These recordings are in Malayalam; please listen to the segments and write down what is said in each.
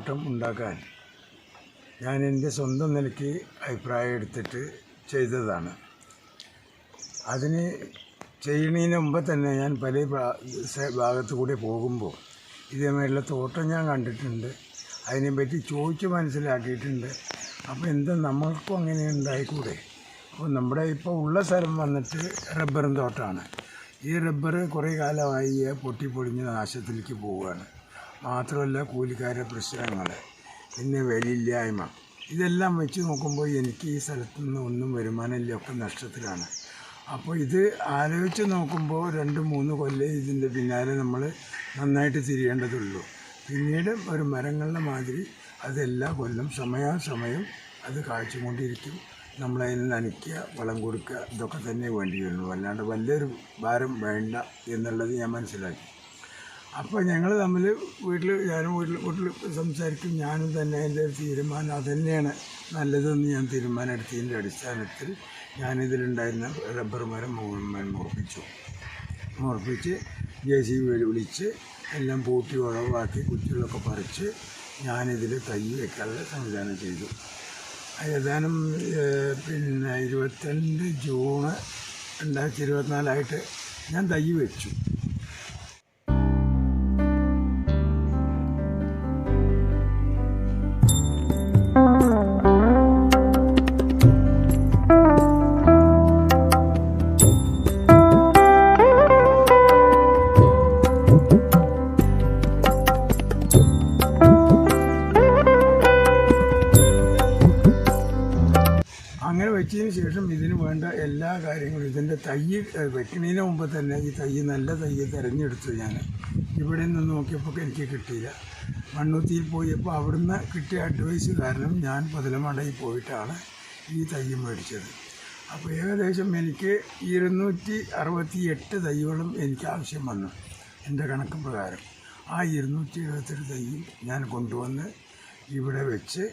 തോട്ടം ഉണ്ടാക്കാൻ. ഞാൻ എന്റെ സ്വന്തം നിലയ്ക്ക് അഭിപ്രായം എടുത്തിട്ട് ചെയ്തതാണ്. അതിന് ചെയ്യുന്നതിന് മുമ്പ് തന്നെ ഞാൻ പല ഭാഗത്തു കൂടി പോകുമ്പോൾ ഇതേമാതിരിയുള്ള തോട്ടം ഞാൻ കണ്ടിട്ടുണ്ട്. അതിനെപ്പറ്റി ചോദിച്ച് മനസ്സിലാക്കിയിട്ടുണ്ട്. അപ്പോൾ എന്താ നമ്മൾക്കും അങ്ങനെ ഉണ്ടായിക്കൂടെ? അപ്പോൾ നമ്മുടെ ഇപ്പോൾ ഉള്ള സ്ഥലം വന്നിട്ട് റബ്ബറും തോട്ടമാണ്. ഈ റബ്ബർ കുറേ കാലമായി പൊട്ടിപ്പൊളിഞ്ഞ് നാശത്തിലേക്ക് പോവുകയാണ്. മാത്രമല്ല കൂലിക്കാരുടെ പ്രശ്നങ്ങൾ പിന്നെ വെളിയില്ലായ്മ ഇതെല്ലാം വെച്ച് നോക്കുമ്പോൾ എനിക്ക് ഈ സ്ഥലത്തു നിന്ന് ഒന്നും വരുമാനമില്ല ഒക്കെ നഷ്ടത്തിലാണ്. അപ്പോൾ ഇത് ആലോചിച്ച് നോക്കുമ്പോൾ രണ്ട് മൂന്ന് കൊല്ലം ഇതിന്റെ പിന്നാലെ നമ്മൾ നന്നായിട്ട് തിരിയേണ്ടതുള്ളൂ. പിന്നീട് ഒരു മരങ്ങളുടെ മാതിരി അതെല്ലാ കൊല്ലം സമയാസമയം അത് കാഴ്ചകൊണ്ടിരിക്കും. നമ്മളതിന് നനയ്ക്കുക വളം കൊടുക്കുക ഇതൊക്കെ തന്നെ വേണ്ടി വരുള്ളൂ അല്ലാണ്ട് വലിയൊരു ഭാരം വേണ്ട എന്നുള്ളത് ഞാൻ മനസ്സിലാക്കി. അപ്പോൾ ഞങ്ങൾ തമ്മിൽ വീട്ടിൽ ഞാനും വീട്ടിൽ വീട്ടിൽ സംസാരിക്കും ഞാനും തന്നെ എന്റെ തീരുമാനം. അതുതന്നെയാണ് നല്ലതെന്ന് ഞാൻ തീരുമാനം എടുത്തതിന്റെ അടിസ്ഥാനത്തിൽ ഞാനിതിലുണ്ടായിരുന്ന റബ്ബർ മരം മുഴുവൻ മുറപ്പിച്ചു. മുറപ്പിച്ച് ജെ സി ബി വിളിച്ച് എല്ലാം പൂട്ടി ഉഴവാക്കി കുറ്റികളൊക്കെ പറിച്ച് ഞാനിതിൽ തൈ വെക്കാനുള്ള സംവിധാനം ചെയ്തു. ഏതാനും പിന്നെ ഇരുപത്തിരണ്ട് ജൂണ് രണ്ടായിരത്തി ഇരുപത്തിനാലായിട്ട് ഞാൻ തൈ വെച്ചു. വേണ്ട എല്ലാ കാര്യങ്ങളും. ഇതിന്റെ തൈ വെക്കണതിന് മുമ്പ് തന്നെ ഈ തൈ നല്ല തൈ തിരഞ്ഞെടുത്തു ഞാൻ. ഇവിടെ നിന്ന് നോക്കിയപ്പോൾ എനിക്ക് കിട്ടിയില്ല. മണ്ണുത്തിയിൽ പോയപ്പോൾ അവിടുന്ന് കിട്ടിയ അഡ്വൈസ് കാരണം ഞാൻ പതിലമടയിൽ പോയിട്ടാണ് ഈ തൈ മേടിച്ചത്. അപ്പോൾ ഏകദേശം എനിക്ക് ഇരുന്നൂറ്റി അറുപത്തി എട്ട് തൈകളും എനിക്ക് ആവശ്യം വന്നു എന്റെ കണക്ക് പ്രകാരം. ആ ഇരുന്നൂറ്റി എഴുപത്തെട്ട് തൈയും ഞാൻ കൊണ്ടുവന്ന് ഇവിടെ വെച്ച്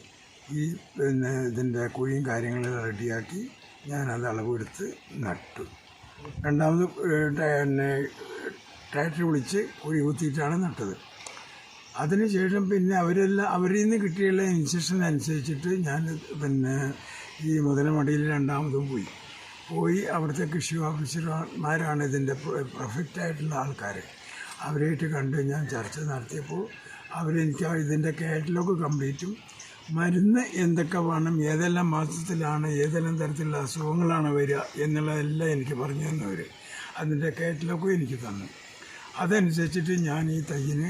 ഈ പിന്നെ ഇതിന്റെ കുഴിയും കാര്യങ്ങളും റെഡിയാക്കി ഞാനത് അളവെടുത്ത് നട്ടു. രണ്ടാമത് പിന്നെ ട്രാക്ടർ വിളിച്ച് കുഴി കുത്തിയിട്ടാണ് നട്ടത്. അതിനുശേഷം പിന്നെ അവരെല്ലാം അവരിൽ നിന്ന് കിട്ടിയുള്ള ഇൻസ്ട്രക്ഷൻ അനുസരിച്ചിട്ട് ഞാൻ പിന്നെ ഈ മുതലമടിയിൽ രണ്ടാമതും പോയി. പോയി അവിടുത്തെ കൃഷി ഓഫീസർമാരാണ് ഇതിന്റെ പെർഫെക്റ്റ് ആയിട്ടുള്ള ആൾക്കാർ അവരായിട്ട് കണ്ട് ഞാൻ ചർച്ച നടത്തിയപ്പോൾ അവരെനിക്ക് ഇതിന്റെ കാറ്റലോഗ് കംപ്ലീറ്റും മരുന്ന് എന്തൊക്കെ വേണം ഏതെല്ലാം മാസത്തിലാണ് ഏതെല്ലാം തരത്തിലുള്ള അസുഖങ്ങളാണ് വരിക എന്നുള്ളതെല്ലാം എനിക്ക് പറഞ്ഞു തന്നവർ അതിന്റെ കേറ്റിലൊക്കെ എനിക്ക് തന്നു. അതനുസരിച്ചിട്ട് ഞാൻ ഈ തയ്യിന്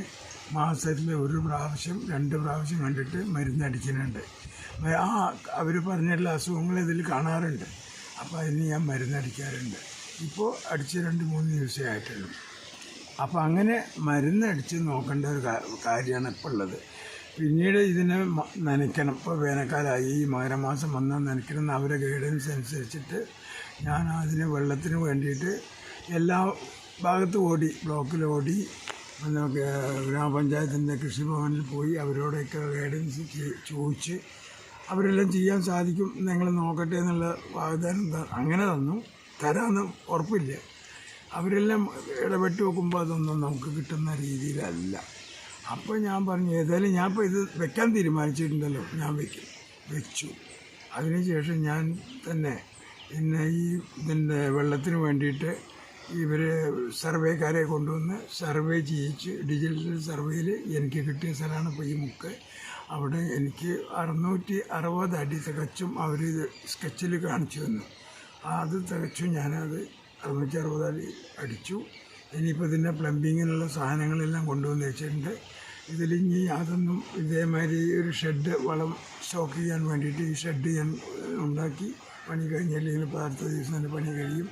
മാസത്തിൽ ഒരു പ്രാവശ്യം രണ്ട് പ്രാവശ്യം കണ്ടിട്ട് മരുന്നടിക്കുന്നുണ്ട് ആ അവർ പറഞ്ഞിട്ടുള്ള അസുഖങ്ങൾ ഇതിൽ കാണാറുണ്ട്. അപ്പോൾ അതിന് ഞാൻ മരുന്നടിക്കാറുണ്ട് ഇപ്പോൾ അടിച്ച് രണ്ട് മൂന്ന് ദിവസമേ ആയിട്ടുള്ളൂ. അപ്പോൾ അങ്ങനെ മരുന്നടിച്ച് നോക്കേണ്ട ഒരു കാര്യമാണ് ഇപ്പോൾ ഉള്ളത്. പിന്നീട് ഇതിനെ നനയ്ക്കണം. ഇപ്പോൾ വേനൽക്കാലമായി. ഈ മകരമാസം വന്നാൽ നനയ്ക്കണം അവരെ ഗൈഡൻസ് അനുസരിച്ചിട്ട് ഞാൻ അതിന് വെള്ളത്തിന് വേണ്ടിയിട്ട് എല്ലാ ഭാഗത്തും ഓടി ബ്ലോക്കിൽ ഓടി ഗ്രാമപഞ്ചായത്തിന്റെ കൃഷിഭവനിൽ പോയി അവരോടൊക്കെ ഗൈഡൻസ് ചോദിച്ച് അവരെല്ലാം ചെയ്യാൻ സാധിക്കും. നിങ്ങൾ നോക്കട്ടെ എന്നുള്ള വാഗ്ദാനം അങ്ങനെ തന്നു. തരാമെന്ന് ഉറപ്പില്ല. അവരെല്ലാം ഇടപെട്ട് നോക്കുമ്പോൾ അതൊന്നും നമുക്ക് കിട്ടുന്ന രീതിയിലല്ല. അപ്പോൾ ഞാൻ പറഞ്ഞു ഏതായാലും ഞാൻ ഇപ്പോൾ ഇത് വെക്കാൻ തീരുമാനിച്ചിട്ടുണ്ടല്ലോ. ഞാൻ വെക്കും. വെച്ചു. അതിനുശേഷം ഞാൻ തന്നെ പിന്നെ ഈ ഇതിന്റെ വെള്ളത്തിന് വേണ്ടിയിട്ട് ഇവർ സർവേക്കാരെ കൊണ്ടുവന്ന് സർവേ ചെയ്യിച്ച് ഡിജിറ്റൽ സർവേയിൽ എനിക്ക് കിട്ടിയ സ്ഥലമാണ് ഇപ്പോൾ ഈ മുക്ക്. അവിടെ എനിക്ക് അറുന്നൂറ്റി അറുപത് അടി തികച്ചും അവർ സ്കെച്ചിൽ കാണിച്ചു തന്നു. അത് തികച്ചും ഞാനത് അറുന്നൂറ്റി അറുപത് അടി അടിച്ചു. ഇനിയിപ്പോൾ ഇതിന്റെ പ്ലംബിങ്ങിനുള്ള സാധനങ്ങളെല്ലാം കൊണ്ടുവന്ന് വെച്ചിട്ടുണ്ട്. ഇതിൽ ഇനി അതൊന്നും ഇതേമാതിരി ഒരു ഷെഡ് വളം സ്റ്റോക്ക് ചെയ്യാൻ വേണ്ടിയിട്ട് ഈ ഷെഡ് ഞാൻ ഉണ്ടാക്കി. പണി കഴിഞ്ഞ് അല്ലെങ്കിൽ ഇപ്പോൾ അടുത്ത ദിവസം തന്നെ പണി കഴിയും.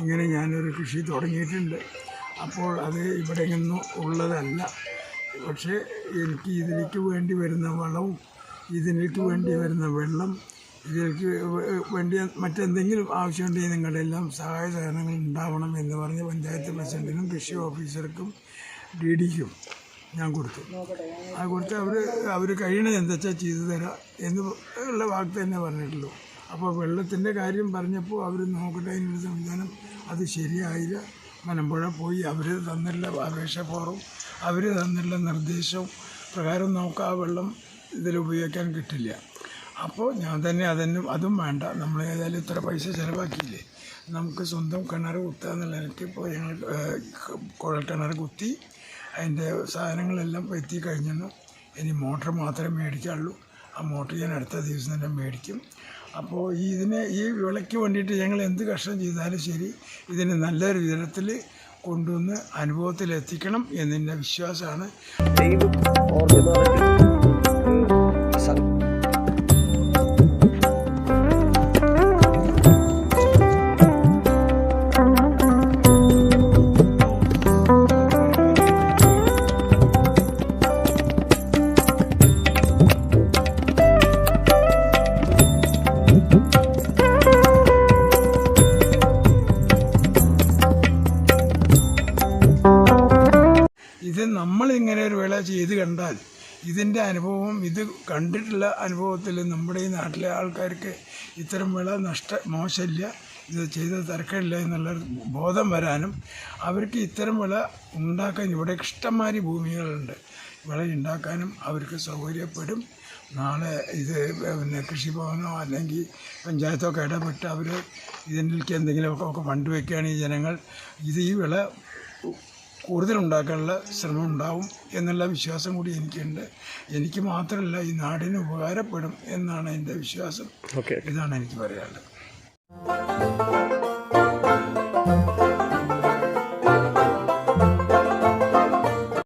ഇങ്ങനെ ഞാനൊരു കൃഷി തുടങ്ങിയിട്ടുണ്ട്. അപ്പോൾ അത് ഇവിടെ നിന്നും ഉള്ളതല്ല. പക്ഷേ എനിക്ക് ഇതിലേക്ക് വേണ്ടി വരുന്ന വളവും ഇതിലേക്ക് വേണ്ടി വരുന്ന വെള്ളം ഇതിലേക്ക് വേണ്ടി മറ്റെന്തെങ്കിലും ആവശ്യമുണ്ടെങ്കിൽ നിങ്ങളുടെ എല്ലാം സഹായ സഹകരണങ്ങൾ ഉണ്ടാവണം എന്ന് പറഞ്ഞ് പഞ്ചായത്ത് പ്രസിഡന്റിനും കൃഷി ഓഫീസർക്കും ഡി ഡിക്കും ഞാൻ കൊടുത്തു. അത് കൊടുത്ത് അവർ അവർ കഴിയണത് എന്താ വെച്ചാൽ ചെയ്തു തരാം എന്ന് ഉള്ള വാക്ക് തന്നെ പറഞ്ഞിട്ടുള്ളൂ. അപ്പോൾ വെള്ളത്തിന്റെ കാര്യം പറഞ്ഞപ്പോൾ അവർ നോക്കട്ടെ അതിനൊരു സംവിധാനം. അത് ശരിയായില്ല. മലമ്പുഴ പോയി അവർ തന്നില്ല അപേക്ഷ ഫോറും അവർ തന്നില്ല നിർദ്ദേശവും പ്രകാരം നമുക്ക് ആ വെള്ളം ഇതിൽ ഉപയോഗിക്കാൻ കിട്ടില്ല. അപ്പോൾ ഞാൻ തന്നെ അതന്നെ അതും വേണ്ട. നമ്മൾ ഏതായാലും ഇത്ര പൈസ ചിലവാക്കിയില്ലേ? നമുക്ക് സ്വന്തം കിണർ കുത്തുക എന്നുള്ള എനിക്ക് ഇപ്പോൾ ഞങ്ങൾ കുഴൽ കിണർ കുത്തി അതിന്റെ സാധനങ്ങളെല്ലാം എത്തി കഴിഞ്ഞെന്നു ഇനി മോട്ടർ മാത്രമേ മേടിക്കാനുള്ളൂ. ആ മോട്ടർ ഞാൻ അടുത്ത ദിവസം തന്നെ മേടിക്കും. അപ്പോൾ ഇതിനെ ഈ വിളയ്ക്ക് വേണ്ടിയിട്ട് ഞങ്ങൾ എന്ത് കഷ്ടം ചെയ്താലും ശരി ഇതിനെ നല്ലൊരു വിധത്തിൽ കൊണ്ടുവന്ന് അനുഭവത്തിലെത്തിക്കണം എന്നെന്റെ വിശ്വാസമാണ്. ചെയ്ത് കണ്ടാൽ ഇതിന്റെ അനുഭവം ഇത് കണ്ടിട്ടുള്ള അനുഭവത്തിൽ നമ്മുടെ ഈ നാട്ടിലെ ആൾക്കാർക്ക് ഇത്തരം വിള നഷ്ട മോശമില്ല ഇത് ചെയ്ത് തിരക്കില്ല എന്നുള്ള ബോധം വരാനും അവർക്ക് ഇത്തരം വിള ഉണ്ടാക്കാൻ ഇവിടെ ഇഷ്ടംമാതിരി ഭൂമികളുണ്ട്. വിള ഉണ്ടാക്കാനും അവർക്ക് സൗകര്യപ്പെടും. നാളെ ഇത് പിന്നെ കൃഷിഭവനോ അല്ലെങ്കിൽ പഞ്ചായത്തൊക്കെ ഇടപെട്ട് അവർ ഇതിലേക്ക് എന്തെങ്കിലുമൊക്കെ ഒക്കെ ഫണ്ട് വയ്ക്കുകയാണെങ്കിൽ ജനങ്ങൾ. ഇത് ഈ വിള കൂടുതലുണ്ടാക്കാനുള്ള ശ്രമം ഉണ്ടാവും എന്നുള്ള വിശ്വാസം കൂടി എനിക്കുണ്ട്. എനിക്ക് മാത്രമല്ല ഈ നാടിന് ഉപകാരപ്പെടും എന്നാണ് എന്റെ വിശ്വാസം. ഓക്കെ. ഇതാണ് എനിക്ക് പറയാനുള്ളത്.